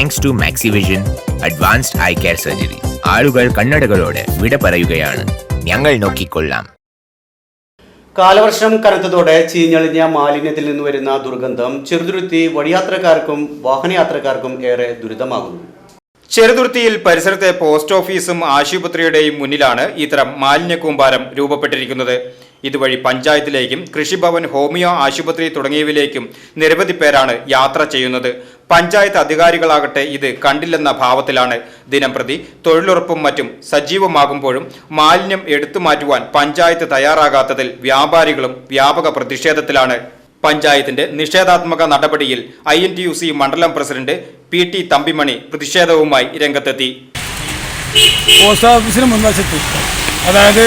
Thanks to Maxivision advanced eye care surgery ആളുകൾ കണ്ണടകളോട് വിട പറയുകയാണ്. ഞങ്ങൾ നോക്കിക്കൊള്ളാം. കാലവർഷം കനത്തതോടെ ചീഞ്ഞളിഞ്ഞ മാലിന്യത്തിൽ നിന്ന് വരുന്ന ദുർഗന്ധം ചെറുതുരുത്തി വഴിയാത്രക്കാർക്കും വാഹനയാത്രക്കാർക്കും ഏറെ ദുരിതമാകുന്നു. ചെറുതുരുത്തിയിൽ പരിസരത്തെ പോസ്റ്റ് ഓഫീസും ആശുപത്രിയുടെയും മുന്നിലാണ് ഇത്തരം മാലിന്യ കൂമ്പാരം രൂപപ്പെട്ടിരിക്കുന്നത്. ഇതുവഴി പഞ്ചായത്തിലേക്കും കൃഷിഭവൻ ഹോമിയോ ആശുപത്രി തുടങ്ങിയവയിലേക്കും നിരവധി പേരാണ് യാത്ര ചെയ്യുന്നത്. പഞ്ചായത്ത് അധികാരികളാകട്ടെ ഇത് കണ്ടില്ലെന്ന ഭാവത്തിലാണ്. ദിനംപ്രതി തൊഴിലുറപ്പും മറ്റും സജീവമാകുമ്പോഴും മാലിന്യം എടുത്തു മാറ്റുവാൻ പഞ്ചായത്ത് തയ്യാറാകാത്തതിൽ വ്യാപാരികളും വ്യാപക പ്രതിഷേധത്തിലാണ്. പഞ്ചായത്തിന്റെ നിഷേധാത്മക നടപടിയിൽ I N T U C മണ്ഡലം പ്രസിഡന്റ് പി ടി തമ്പിമണി പ്രതിഷേധവുമായി രംഗത്തെത്തി. പോസ്റ്റ് ഓഫീസിന് മുൻവശത്ത് അതായത്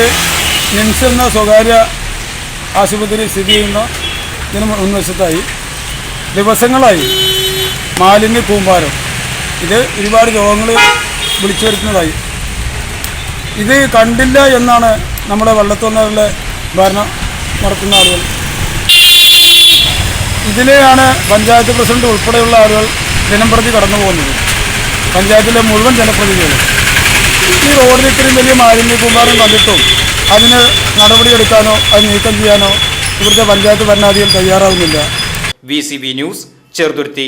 നിംസ് എന്ന സ്വകാര്യ ആശുപത്രി സ്ഥിതി ചെയ്യുന്ന ഇതിന് മുൻവശത്തായി ദിവസങ്ങളായി മാലിന്യ കൂമ്പാരം. ഇത് ഒരുപാട് രോഗങ്ങൾ വിളിച്ചു വരുത്തുന്നതായി. ഇത് കണ്ടില്ല എന്നാണ് നമ്മുടെ വള്ളത്തോന്നറിലെ ഭരണം നടത്തുന്ന ആളുകൾ ഇതിലെയാണ് പഞ്ചായത്ത് പ്രസിഡന്റ് ഉൾപ്പെടെയുള്ള ആളുകൾ ദിനംപ്രതി കടന്നു പോകുന്നത്. പഞ്ചായത്തിലെ മുഴുവൻ ജനപ്രതിനിധികളും. ഈ റോഡിൽ ഇത്രയും വലിയ മാലിന്യ കൂമ്പാരം കണ്ടിട്ടും അതിന് നടപടിയെടുക്കാനോ അത് നീക്കം ചെയ്യാനോ ഇവിടുത്തെ പഞ്ചായത്ത് ഭരണാധികൾ തയ്യാറാവുന്നില്ല. V news Cheruthuruthy.